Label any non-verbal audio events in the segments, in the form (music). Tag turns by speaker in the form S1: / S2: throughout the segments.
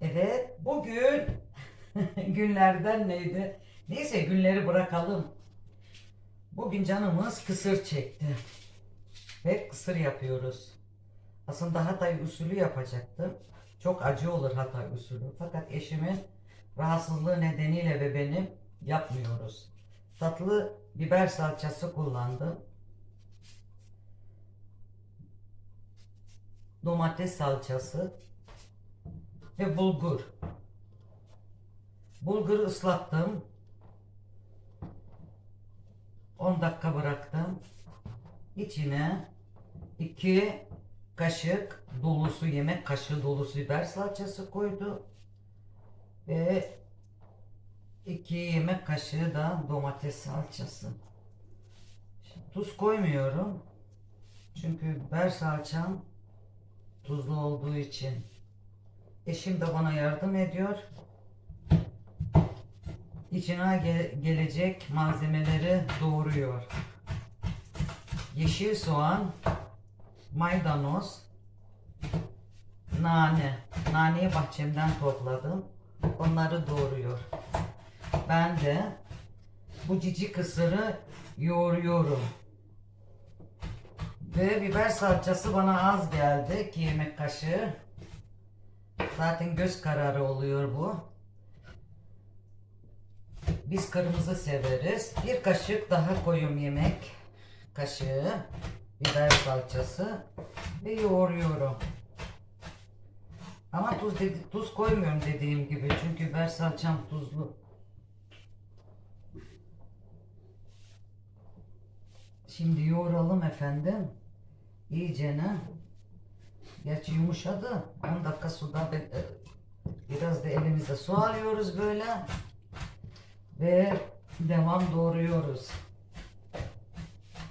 S1: Evet, bugün (laughs) günlerden neydi? Neyse günleri bırakalım. Bugün canımız kısır çekti. Ve kısır yapıyoruz. Aslında Hatay usulü yapacaktım. Çok acı olur Hatay usulü. Fakat eşimin rahatsızlığı nedeniyle ve benim yapmıyoruz. Tatlı biber salçası kullandım. Domates salçası ve bulgur. Bulguru ıslattım. 10 dakika bıraktım. İçine 2 kaşık dolusu yemek kaşığı dolusu biber salçası koydu. Ve 2 yemek kaşığı da domates salçası. Şimdi tuz koymuyorum. Çünkü biber salçam tuzlu olduğu için. Eşim de bana yardım ediyor. İçine ge- gelecek malzemeleri doğruyor. Yeşil soğan, maydanoz, nane. Naneyi bahçemden topladım. Onları doğruyor. Ben de bu cici kısırı yoğuruyorum. Ve biber salçası bana az geldi. 2 yemek kaşığı. Zaten göz kararı oluyor bu. Biz kırmızı severiz. Bir kaşık daha koyuyorum yemek kaşığı biber salçası ve yoğuruyorum. Ama tuz dedi, tuz koymuyorum dediğim gibi çünkü biber salçam tuzlu. Şimdi yoğuralım efendim. İyicene. Gerçi yumuşadı. 10 dakika suda e, biraz da elimize su alıyoruz böyle. Ve devam doğruyoruz.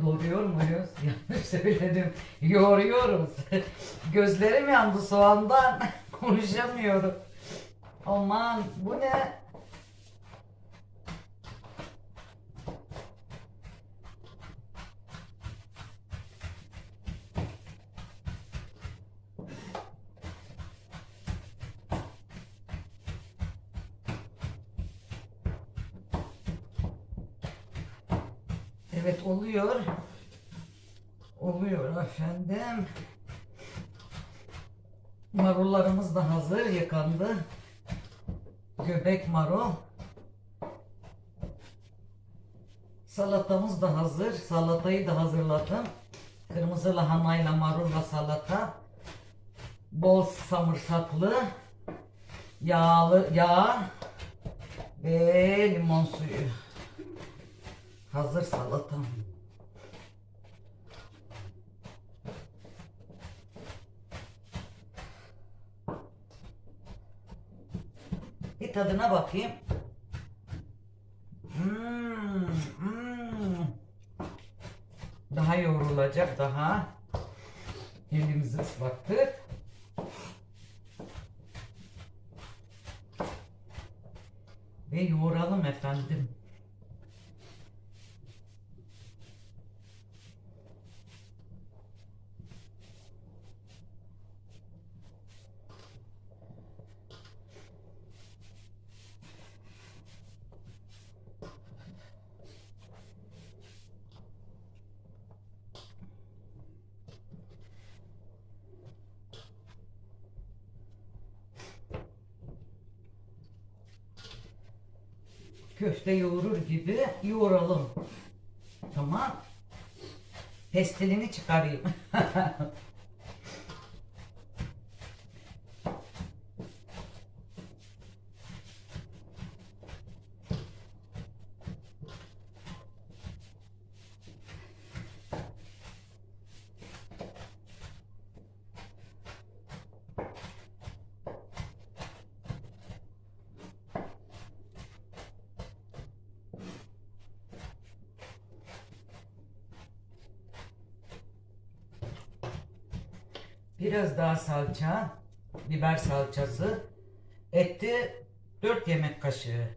S1: Doğruyor muyuz? (laughs) Yanlış söyledim. Yoğuruyoruz. (laughs) Gözlerim yandı soğandan. (laughs) Konuşamıyorum. Aman bu ne? Evet oluyor. Oluyor efendim. Marullarımız da hazır yıkandı. Göbek marul. Salatamız da hazır. Salatayı da hazırladım. Kırmızı lahanayla marulla salata. Bol samırsaklı. Yağlı yağ ve limon suyu. Hazır salatam. Bir tadına bakayım. Hmm, hmm. Daha yoğrulacak daha. Elimizi ıslattık. Ve yoğuralım efendim. Köfte yoğurur gibi yoğuralım. Tamam. Pestilini çıkarayım. (laughs) Biraz daha salça, biber salçası, etti 4 yemek kaşığı.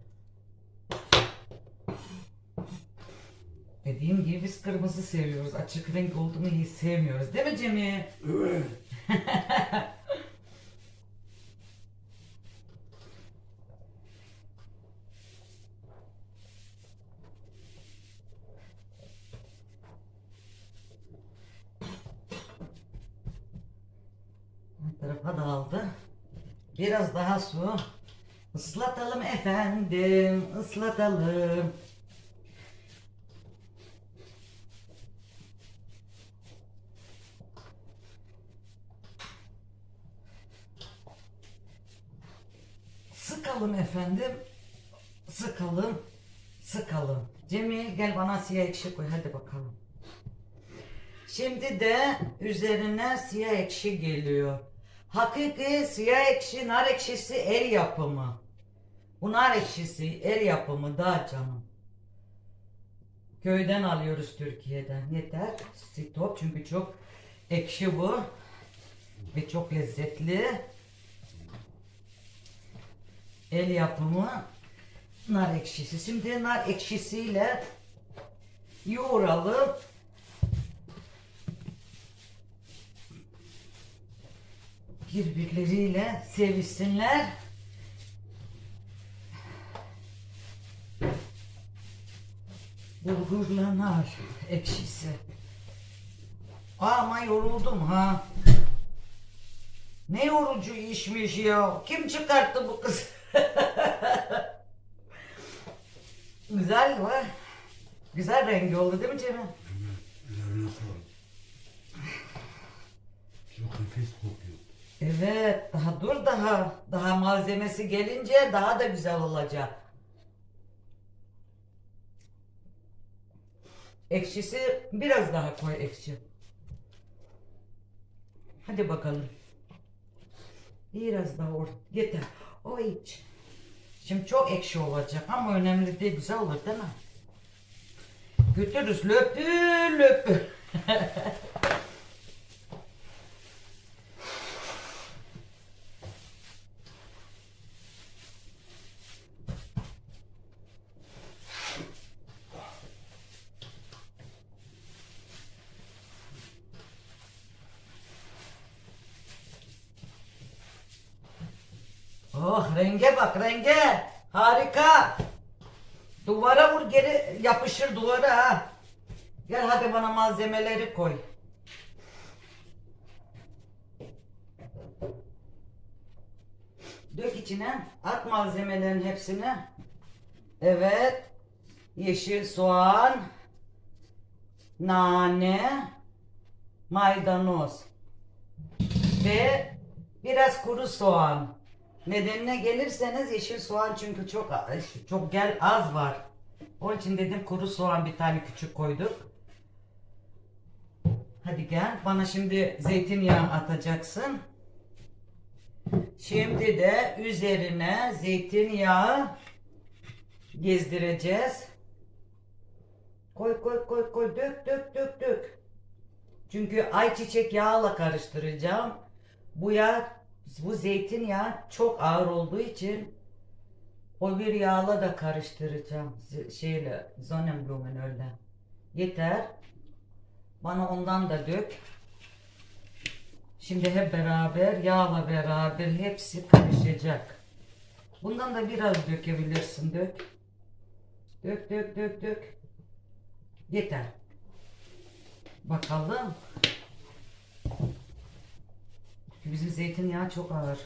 S1: Dediğim gibi biz kırmızı seviyoruz. Açık renk olduğunu hiç sevmiyoruz. Değil mi Cemil?
S2: Evet. (laughs)
S1: tarafa dağıldı. Biraz daha su. Islatalım efendim, ıslatalım. Sıkalım efendim. Sıkalım. Sıkalım. Cemil gel bana siyah ekşi koy hadi bakalım. Şimdi de üzerine siyah ekşi geliyor. Hakiki siyah ekşi, nar ekşisi el yapımı. Bu nar ekşisi el yapımı da canım. Köyden alıyoruz Türkiye'den. Yeter. Stop çünkü çok ekşi bu. Ve çok lezzetli. El yapımı nar ekşisi. Şimdi nar ekşisiyle yoğuralım. Birbirleriyle sevişsinler. Bulgurla nar ekşisi. Ama yoruldum ha. Ne yorucu işmiş ya. Kim çıkarttı bu kız? (laughs) Güzel mi? Güzel rengi oldu değil mi Cemil?
S2: Üzerine sağlık. Çok nefis kokuyor.
S1: Evet, daha dur daha. Daha malzemesi gelince daha da güzel olacak. Ekşisi biraz daha koy ekşi. Hadi bakalım. Biraz daha or yeter. O iç. Şimdi çok ekşi olacak ama önemli değil güzel olur değil mi? Götürürüz löpü löpü. (laughs) Oh renge bak renge. Harika. Duvara vur geri yapışır duvara ha. Gel hadi bana malzemeleri koy. Dök içine. At malzemelerin hepsini. Evet. Yeşil soğan. Nane. Maydanoz. Ve biraz kuru soğan. Nedenine gelirseniz yeşil soğan çünkü çok çok gel az var. Onun için dedim kuru soğan bir tane küçük koyduk. Hadi gel. Bana şimdi zeytinyağı atacaksın. Şimdi de üzerine zeytinyağı gezdireceğiz. Koy koy koy koy dök dök dök dök. Çünkü ayçiçek yağla karıştıracağım. Bu yağ bu zeytinyağı çok ağır olduğu için o bir yağla da karıştıracağım. Şeyle, Sonnenblumen öyle. Yeter. Bana ondan da dök. Şimdi hep beraber, yağla beraber hepsi karışacak. Bundan da biraz dökebilirsin, dök. Dök, dök, dök, dök. Yeter. Bakalım. Bizim zeytinyağı çok ağır.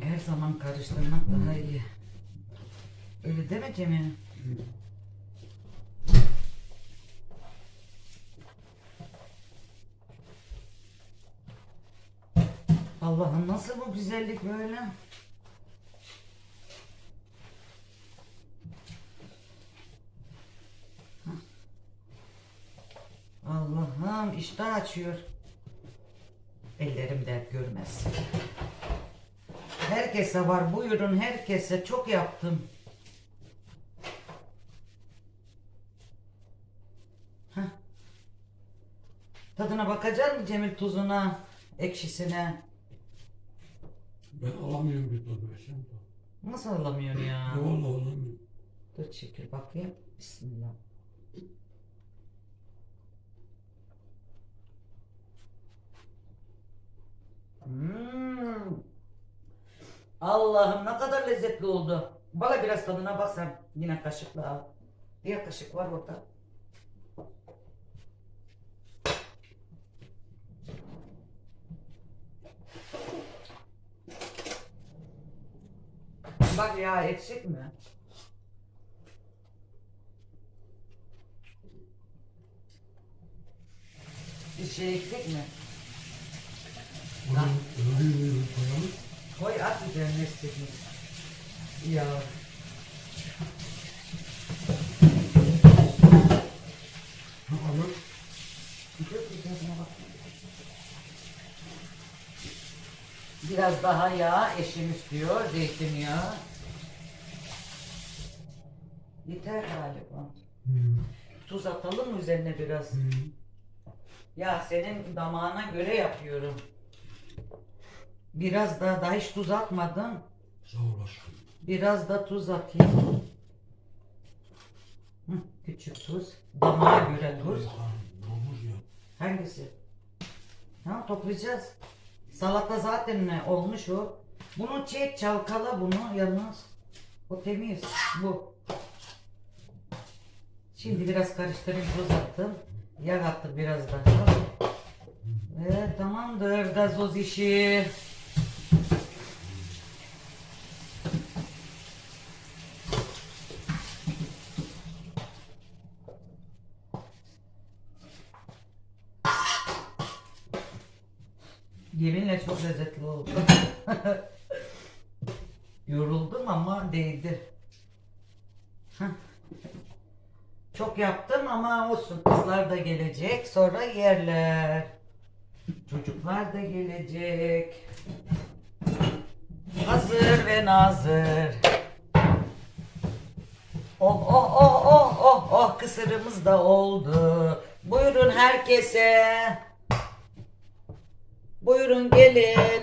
S1: Her zaman karıştırmak daha iyi. Öyle değil mi Cemil? Allah'ım nasıl bu güzellik böyle? Allah'ım iştah açıyor. Ellerim dert görmez. Herkese var buyurun herkese çok yaptım. Heh. Tadına bakacak mısın Cemil tuzuna, ekşisine?
S2: Ben alamıyorum bir tadı.
S1: Nasıl alamıyorsun ya?
S2: Ya vallahi alamıyorum.
S1: Dur çekil bakayım. Bismillah. Allah'ım ne kadar lezzetli oldu. Bana biraz tadına bak sen. Yine kaşıkla al. Diğer kaşık var orada. Bak ya eksik mi? Bir şey eksik mi?
S2: Bunu.
S1: Koy at üzerine istediğin. Ya. Bak. Biraz daha yağ eşim istiyor. Zeytinyağı. Yeter galiba.
S2: Hmm.
S1: Tuz atalım mı üzerine biraz?
S2: Hmm.
S1: Ya senin damağına göre yapıyorum. Biraz da daha hiç tuz atmadım.
S2: Sağ olasın.
S1: Biraz da tuz atayım. Hı, küçük tuz. Damağa göre tuz.
S2: Domuz ya.
S1: Hangisi? Ha toplayacağız. Salata zaten ne olmuş o. Bunu çek çalkala bunu yalnız. O temiz. Bu. Şimdi biraz karıştırayım tuz attım. Yağ attık biraz daha. Ve tamamdır gazoz işi. Yeminle çok lezzetli oldu. (laughs) Yoruldum ama değdi. Çok yaptım ama olsun. Kızlar da gelecek. Sonra yerler. Çocuklar da gelecek. Hazır ve nazır. Oh oh oh oh oh oh kısırımız da oldu. Buyurun herkese. Buyurun gelin.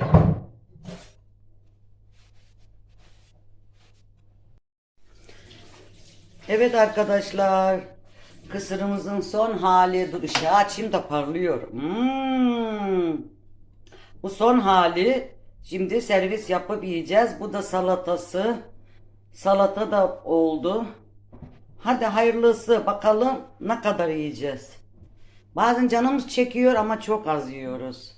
S1: Evet arkadaşlar. Kısırımızın son hali. Dur ışığı açayım da parlıyor. Hmm. Bu son hali. Şimdi servis yapıp yiyeceğiz. Bu da salatası. Salata da oldu. Hadi hayırlısı. Bakalım ne kadar yiyeceğiz. Bazen canımız çekiyor ama çok az yiyoruz.